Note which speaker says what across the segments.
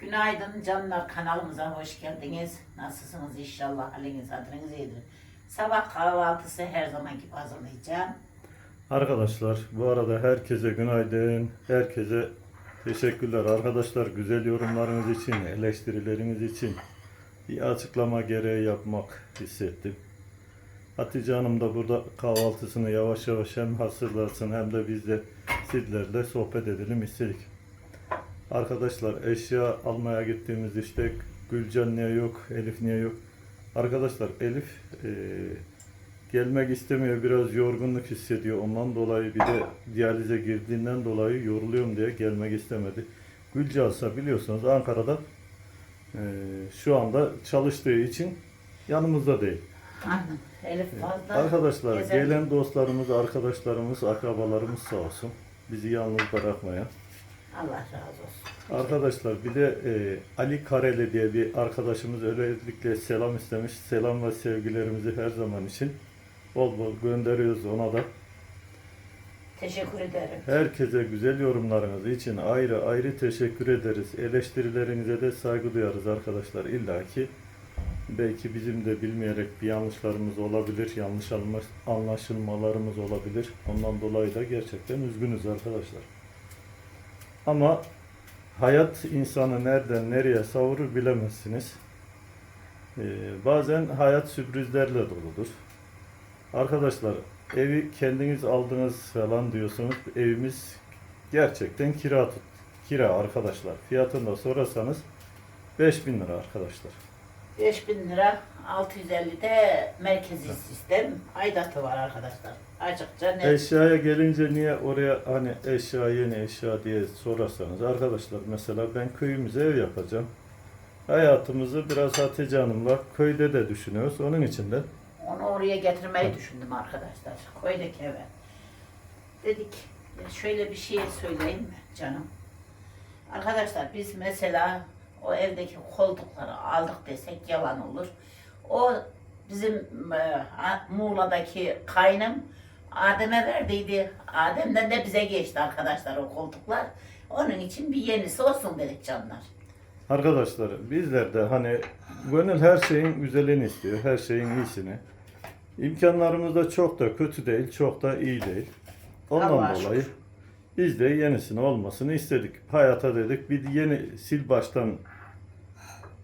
Speaker 1: Günaydın canlar kanalımıza hoş geldiniz. Nasılsınız inşallah haliniz hatırınız iyidir. Sabah kahvaltısı her zaman gibi hazırlayacağım.
Speaker 2: Arkadaşlar bu arada herkese günaydın. Herkese teşekkürler arkadaşlar güzel yorumlarınız için, eleştirileriniz için bir açıklama gereği yapmak hissettim. Hatice Hanım da burada kahvaltısını yavaş yavaş hem hazırlasın hem de biz de sizlerle sohbet edelim istedik. Arkadaşlar eşya almaya gittiğimiz işte Gülcan niye yok, Elif niye yok? Arkadaşlar Elif eee, gelmek istemiyor, biraz yorgunluk hissediyor. Ondan dolayı bir de diyalize girdiğinden dolayı yoruluyorum diye gelmek istemedi. Gülcağızsa biliyorsunuz Ankara'da eee, şu anda çalıştığı için yanımızda değil.
Speaker 1: Aynen. Elif fazla.
Speaker 2: Arkadaşlar
Speaker 1: gezer.
Speaker 2: gelen dostlarımız, arkadaşlarımız, akrabalarımız sağ olsun. Bizi yalnız bırakmayan.
Speaker 1: Allah razı olsun.
Speaker 2: Arkadaşlar bir de e, Ali Kareli diye bir arkadaşımız özellikle selam istemiş. Selam ve sevgilerimizi her zaman için bol bol gönderiyoruz ona da.
Speaker 1: Teşekkür ederim.
Speaker 2: Herkese güzel yorumlarınız için ayrı ayrı teşekkür ederiz. Eleştirilerinize de saygı duyarız arkadaşlar. İlla ki belki bizim de bilmeyerek bir yanlışlarımız olabilir, yanlış anlaş- anlaşılmalarımız olabilir. Ondan dolayı da gerçekten üzgünüz arkadaşlar. Ama hayat insanı nereden nereye savurur bilemezsiniz. Ee, bazen hayat sürprizlerle doludur. Arkadaşlar evi kendiniz aldınız falan diyorsunuz. Evimiz gerçekten kira tut. Kira arkadaşlar. Fiyatını da sorarsanız 5000 lira arkadaşlar.
Speaker 1: 5000 lira 650 de merkezi sistem aidatı var arkadaşlar. Açıkça net.
Speaker 2: Eşyaya gelince niye oraya hani eşya yeni eşya diye sorarsanız arkadaşlar mesela ben köyümüze ev yapacağım. Hayatımızı biraz Hatice Hanım'la köyde de düşünüyoruz. Onun için de
Speaker 1: Onu oraya getirmeyi düşündüm arkadaşlar. Koyduk eve. Dedik ya şöyle bir şey söyleyeyim mi canım? Arkadaşlar biz mesela o evdeki koltukları aldık desek yalan olur. O bizim e, Muğla'daki kaynım Adem'e verdiydi. Adem'den de bize geçti arkadaşlar o koltuklar. Onun için bir yenisi olsun dedik canlar.
Speaker 2: Arkadaşlar bizler de hani gönül her şeyin güzelini istiyor, her şeyin iyisini. İmkanlarımız da çok da kötü değil, çok da iyi değil. Ondan
Speaker 1: Allah'a
Speaker 2: dolayı
Speaker 1: şükür.
Speaker 2: Biz de yenisini olmasını istedik. Hayata dedik bir yeni sil baştan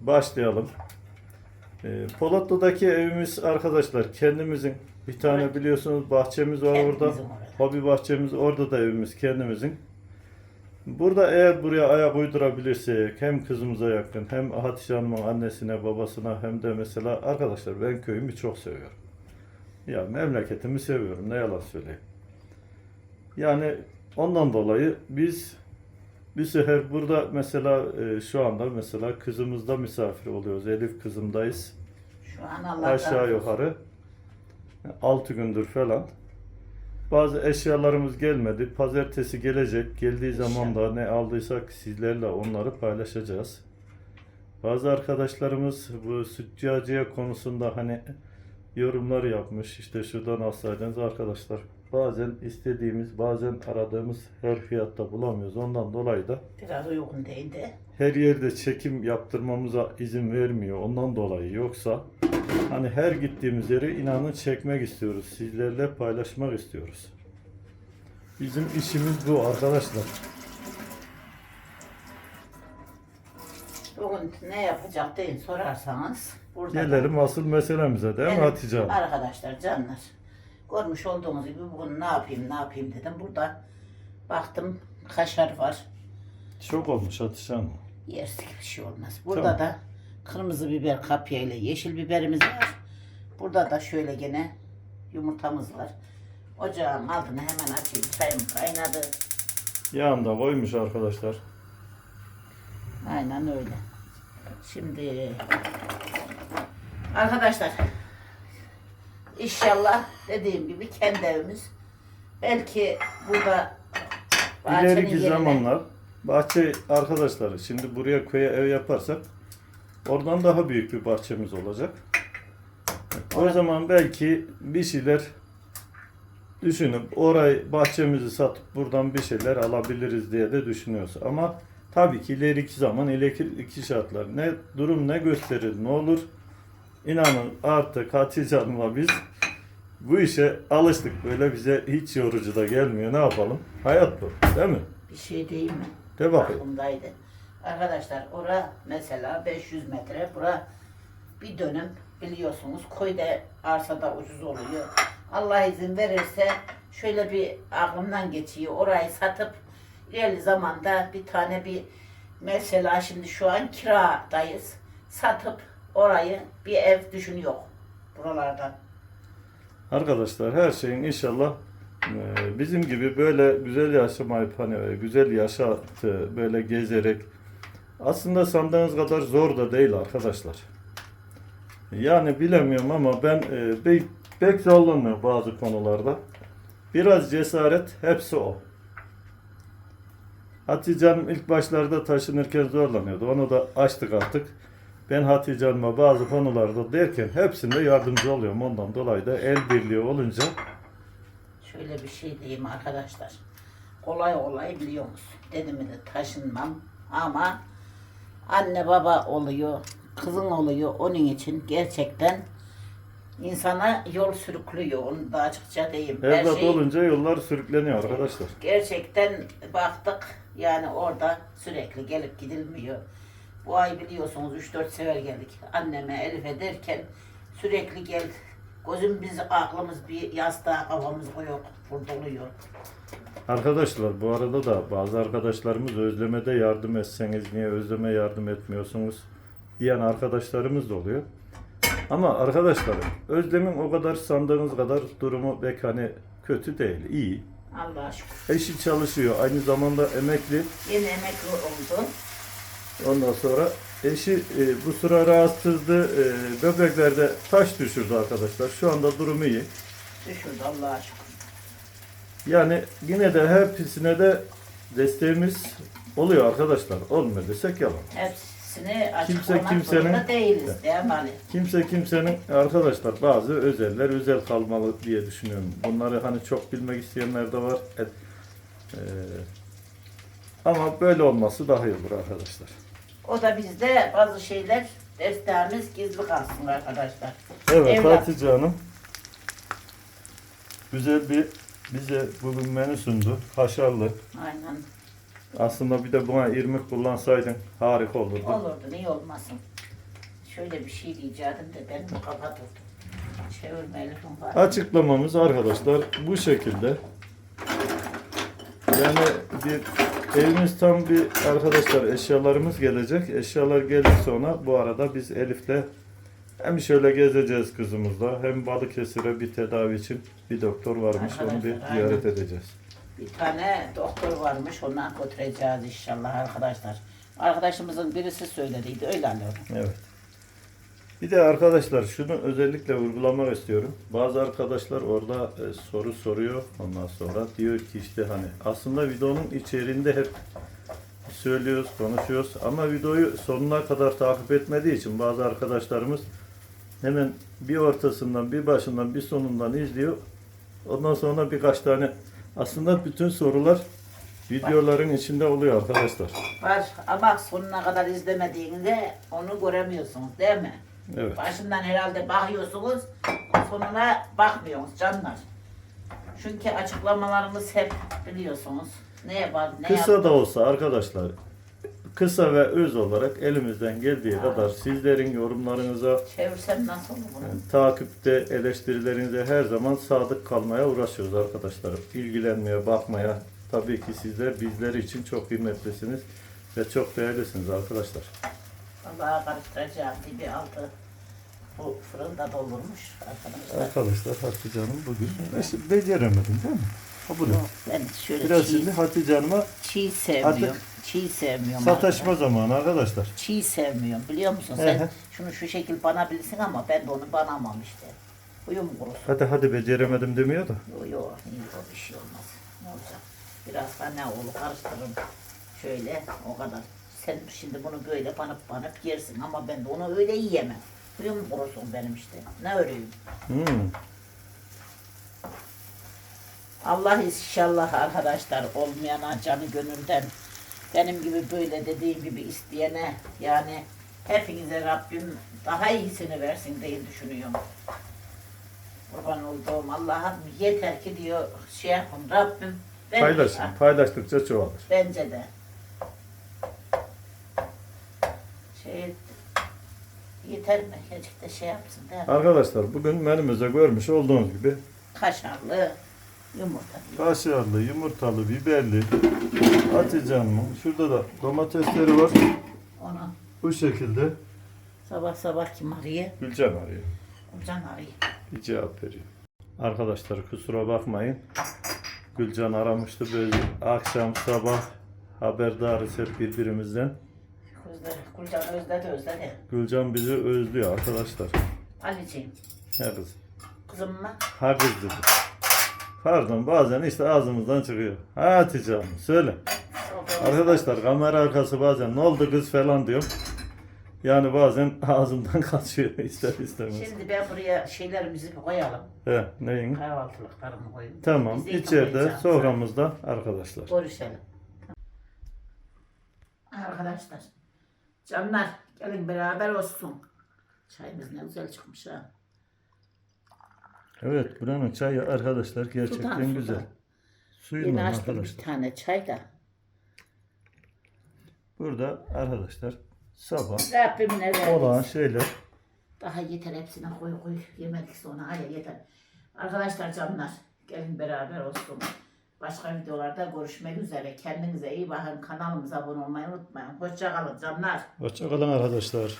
Speaker 2: başlayalım. Ee, Polatlı'daki evimiz arkadaşlar kendimizin bir tane
Speaker 1: Evet.
Speaker 2: biliyorsunuz bahçemiz var orada.
Speaker 1: Kendimizin orada.
Speaker 2: Hobi bahçemiz orada da evimiz kendimizin. Burada eğer buraya ayak uydurabilirsek hem kızımıza yakın hem Hatice Hanım'ın annesine babasına hem de mesela arkadaşlar ben köyümü çok seviyorum. Ya memleketimi seviyorum ne yalan söyleyeyim. Yani ondan dolayı biz bir sefer burada mesela e, şu anda mesela kızımızda misafir oluyoruz. Elif kızımdayız
Speaker 1: Şu an Allah
Speaker 2: aşağı yukarı 6 gündür falan. Bazı eşyalarımız gelmedi. Pazartesi gelecek. Geldiği zaman da ne aldıysak sizlerle onları paylaşacağız. Bazı arkadaşlarımız bu sütçüacıya konusunda hani yorumlar yapmış. İşte şuradan alsaydınız arkadaşlar. Bazen istediğimiz, bazen aradığımız her fiyatta bulamıyoruz. Ondan dolayı da
Speaker 1: Biraz uygun değildi.
Speaker 2: her yerde çekim yaptırmamıza izin vermiyor. Ondan dolayı yoksa hani her gittiğimiz yeri inanın çekmek istiyoruz. Sizlerle paylaşmak istiyoruz. Bizim işimiz bu arkadaşlar.
Speaker 1: Bugün ne yapacak diye sorarsanız burada da-
Speaker 2: Gelelim asıl meselemize değil mi Hatice Hanım?
Speaker 1: Arkadaşlar canlar görmüş olduğunuz gibi bugün ne yapayım ne yapayım dedim. Burada baktım kaşar var.
Speaker 2: Çok olmuş Hatice Hanım.
Speaker 1: Yersik bir şey olmaz. Burada
Speaker 2: Tamam.
Speaker 1: da kırmızı biber kapya ile yeşil biberimiz var. Burada da şöyle gene yumurtamız var. Ocağın altını hemen açayım. Çayım kaynadı.
Speaker 2: Yağını da koymuş arkadaşlar.
Speaker 1: Aynen öyle. Şimdi arkadaşlar inşallah dediğim gibi kendi evimiz belki burada bahçenin
Speaker 2: İleriki
Speaker 1: yerine-
Speaker 2: zamanlar bahçe arkadaşlar şimdi buraya köye ev yaparsak oradan daha büyük bir bahçemiz olacak. O zaman belki bir şeyler düşünüp orayı bahçemizi satıp buradan bir şeyler alabiliriz diye de düşünüyoruz. Ama Tabii ki ileriki zaman ileriki şartlar ne durum ne gösterir ne olur. İnanın artık Hatice Hanım'la biz bu işe alıştık. Böyle bize hiç yorucu da gelmiyor. Ne yapalım? Hayat bu. Değil mi?
Speaker 1: Bir şey değil mi?
Speaker 2: De bakayım.
Speaker 1: Aklımdaydı. Arkadaşlar ora mesela 500 metre. Bura bir dönüm biliyorsunuz. Koyda arsada ucuz oluyor. Allah izin verirse şöyle bir aklımdan geçiyor. Orayı satıp ilerli zamanda bir tane bir mesela şimdi şu an kiradayız. Satıp orayı bir ev düşünüyor buralardan.
Speaker 2: Arkadaşlar her şeyin inşallah e, bizim gibi böyle güzel yaşamayıp hani e, güzel yaşatı böyle gezerek aslında sandığınız kadar zor da değil arkadaşlar. Yani bilemiyorum ama ben e, pek, pek zorlanmıyor bazı konularda. Biraz cesaret hepsi o. Hatice Hanım ilk başlarda taşınırken zorlanıyordu. Onu da açtık artık. Ben Hatice Hanım'a bazı konularda derken hepsinde yardımcı oluyorum. Ondan dolayı da el birliği olunca
Speaker 1: Şöyle bir şey diyeyim arkadaşlar. Kolay olay biliyor musun? Dedim mi de taşınmam ama anne baba oluyor, kızın oluyor. Onun için gerçekten insana yol sürüklüyor. Onu da açıkça diyeyim. Her
Speaker 2: evlat
Speaker 1: şey-
Speaker 2: olunca yollar sürükleniyor arkadaşlar.
Speaker 1: Gerçekten baktık yani orada sürekli gelip gidilmiyor. Bu ay biliyorsunuz 3-4 sefer geldik. Anneme, Elif'e derken sürekli gel. Gözümüz, aklımız bir yastığa kafamız yok, vurduluyor.
Speaker 2: Arkadaşlar bu arada da bazı arkadaşlarımız özlemede yardım etseniz niye özleme yardım etmiyorsunuz diyen arkadaşlarımız da oluyor. Ama arkadaşlar özlemin o kadar sandığınız kadar durumu pek hani kötü değil, iyi.
Speaker 1: Allah'a şükür.
Speaker 2: Eşi çalışıyor, aynı zamanda emekli.
Speaker 1: Yeni emekli oldu.
Speaker 2: Ondan sonra eşi e, bu sıra rahatsızdı, e, böbreklerde taş düşürdü arkadaşlar. Şu anda durumu iyi.
Speaker 1: Düşürdü Allah'a şükür.
Speaker 2: Yani yine de hepsine de desteğimiz oluyor arkadaşlar. Olmuyor desek yalan.
Speaker 1: Hepsini
Speaker 2: Kimse
Speaker 1: açıklamak
Speaker 2: kimsenin-
Speaker 1: zorunda değiliz değil mi Ali?
Speaker 2: Kimse kimsenin arkadaşlar bazı özeller özel kalmalı diye düşünüyorum. Bunları hani çok bilmek isteyenler de var. E, e, ama böyle olması daha iyi olur arkadaşlar.
Speaker 1: O da bizde bazı şeyler derslerimiz gizli kalsın arkadaşlar.
Speaker 2: Evet
Speaker 1: Evlat.
Speaker 2: Hatice Hanım güzel bir bize bugün menü sundu. Kaşarlı.
Speaker 1: Aynen.
Speaker 2: Aslında bir de buna irmik kullansaydın harika olurdu.
Speaker 1: Olurdu, niye olmasın? Şöyle bir şey diyecektim de benim kafa durdu. Çevirme Elif'in var.
Speaker 2: Açıklamamız arkadaşlar bu şekilde. Yani bir evimiz tam bir arkadaşlar eşyalarımız gelecek. Eşyalar gelir sonra bu arada biz Elif'le hem şöyle gezeceğiz kızımızla hem Balıkesir'e bir tedavi için bir doktor varmış onu bir
Speaker 1: Arkadaşlar,
Speaker 2: ziyaret
Speaker 1: aynen.
Speaker 2: edeceğiz.
Speaker 1: Bir tane doktor varmış, ondan götüreceğiz inşallah arkadaşlar. Arkadaşımızın birisi söylediydi, öyle alıyorum.
Speaker 2: Evet. Bir de arkadaşlar şunu özellikle vurgulamak istiyorum. Bazı arkadaşlar orada e, soru soruyor. Ondan sonra diyor ki işte hani aslında videonun içeriğinde hep söylüyoruz, konuşuyoruz ama videoyu sonuna kadar takip etmediği için bazı arkadaşlarımız hemen bir ortasından, bir başından, bir sonundan izliyor. Ondan sonra birkaç tane aslında bütün sorular videoların içinde oluyor arkadaşlar.
Speaker 1: Var ama sonuna kadar izlemediğinde onu göremiyorsunuz değil mi?
Speaker 2: Evet.
Speaker 1: Başından herhalde bakıyorsunuz, sonuna bakmıyorsunuz canlar. Çünkü açıklamalarımız hep biliyorsunuz. Ne yapar, ne
Speaker 2: Kısa
Speaker 1: yapar.
Speaker 2: da olsa arkadaşlar kısa ve öz olarak elimizden geldiği kadar sizlerin yorumlarınıza,
Speaker 1: Çevirsem nasıl olur bunu?
Speaker 2: yani takipte, eleştirilerinize her zaman sadık kalmaya uğraşıyoruz arkadaşlar. İlgilenmeye, bakmaya. Tabii ki sizler bizler için çok kıymetlisiniz ve çok değerlisiniz arkadaşlar.
Speaker 1: Allah'a karıştıracağım dibi altı. Bu fırında doldurmuş arkadaşlar.
Speaker 2: Arkadaşlar Hatice Hanım bugün beceremedim değil mi? Ha bunu.
Speaker 1: Yok, ben şöyle
Speaker 2: Biraz
Speaker 1: çiğ,
Speaker 2: şimdi Hatice Hanım'a
Speaker 1: çiğ sevmiyorum.
Speaker 2: Artık
Speaker 1: çiğ sevmiyorum.
Speaker 2: sataşma
Speaker 1: arkadaşlar.
Speaker 2: zamanı arkadaşlar.
Speaker 1: Çiğ sevmiyorum biliyor musun? Sen
Speaker 2: hı.
Speaker 1: şunu şu şekil bana bilsin ama ben de onu banamam işte. Uyum kurusun.
Speaker 2: Hadi hadi beceremedim demiyor da.
Speaker 1: Yok yok bir şey olmaz. Ne olacak? Biraz da ne olur karıştırırım. Şöyle o kadar. Sen şimdi bunu böyle banıp banıp yersin ama ben de onu öyle yiyemem. Uyum kurusun benim işte. Ne öreyim?
Speaker 2: Hmm.
Speaker 1: Allah inşallah arkadaşlar olmayana canı gönülden benim gibi böyle dediğim gibi isteyene yani hepinize Rabbim daha iyisini versin diye düşünüyorum. Kurban olduğum Allah'ım yeter ki diyor şey yapın Rabbim.
Speaker 2: Paylaşın. Paylaştıkça çoğalır.
Speaker 1: Bence de. Şey yeter mi? Gerçekten şey yapsın mi?
Speaker 2: Arkadaşlar bugün menümüzde görmüş olduğunuz gibi
Speaker 1: Kaşarlı yumurta.
Speaker 2: kaşarlı, yumurtalı, biberli, Hatice Hanım'ın şurada da domatesleri var.
Speaker 1: Onu
Speaker 2: Bu şekilde
Speaker 1: sabah sabah kim arıyor?
Speaker 2: Gülcan arıyor.
Speaker 1: Can arıyor.
Speaker 2: Bir cevap veriyor. Arkadaşlar kusura bakmayın. Gülcan aramıştı. Böyle akşam sabah haberdarız hep birbirimizden.
Speaker 1: Özledi. Gülcan özledi özledi.
Speaker 2: Gülcan bizi özlüyor arkadaşlar.
Speaker 1: Ali'ciğim
Speaker 2: He kız.
Speaker 1: kızım mı?
Speaker 2: Ha kız dedi. Pardon bazen işte ağzımızdan çıkıyor. Ha Hatice Hanım söyle. Arkadaşlar kamera arkası bazen ne oldu kız falan diyorum. Yani bazen ağzımdan kaçıyor ister istemez.
Speaker 1: Şimdi ben buraya şeylerimizi koyalım.
Speaker 2: He neyin?
Speaker 1: Kahvaltılıklarımı koyayım.
Speaker 2: Tamam içeride soframızda arkadaşlar.
Speaker 1: Görüşelim. Arkadaşlar. Canlar gelin beraber olsun. Çayımız ne güzel çıkmış ha.
Speaker 2: Evet buranın çayı arkadaşlar gerçekten
Speaker 1: Sudan,
Speaker 2: güzel.
Speaker 1: sudan.
Speaker 2: Suyundan
Speaker 1: Yeni açtım bir
Speaker 2: arkadaşlar.
Speaker 1: tane çay da.
Speaker 2: Burada arkadaşlar sabah
Speaker 1: Rabbim ne verdi?
Speaker 2: olan şeyler
Speaker 1: Daha yeter hepsine koy koy. Yemedik sonra hayır yeter. Arkadaşlar canlar gelin beraber olsun. Başka videolarda görüşmek üzere. Kendinize iyi bakın. Kanalımıza abone olmayı unutmayın. Hoşça kalın canlar.
Speaker 2: Hoşçakalın arkadaşlar.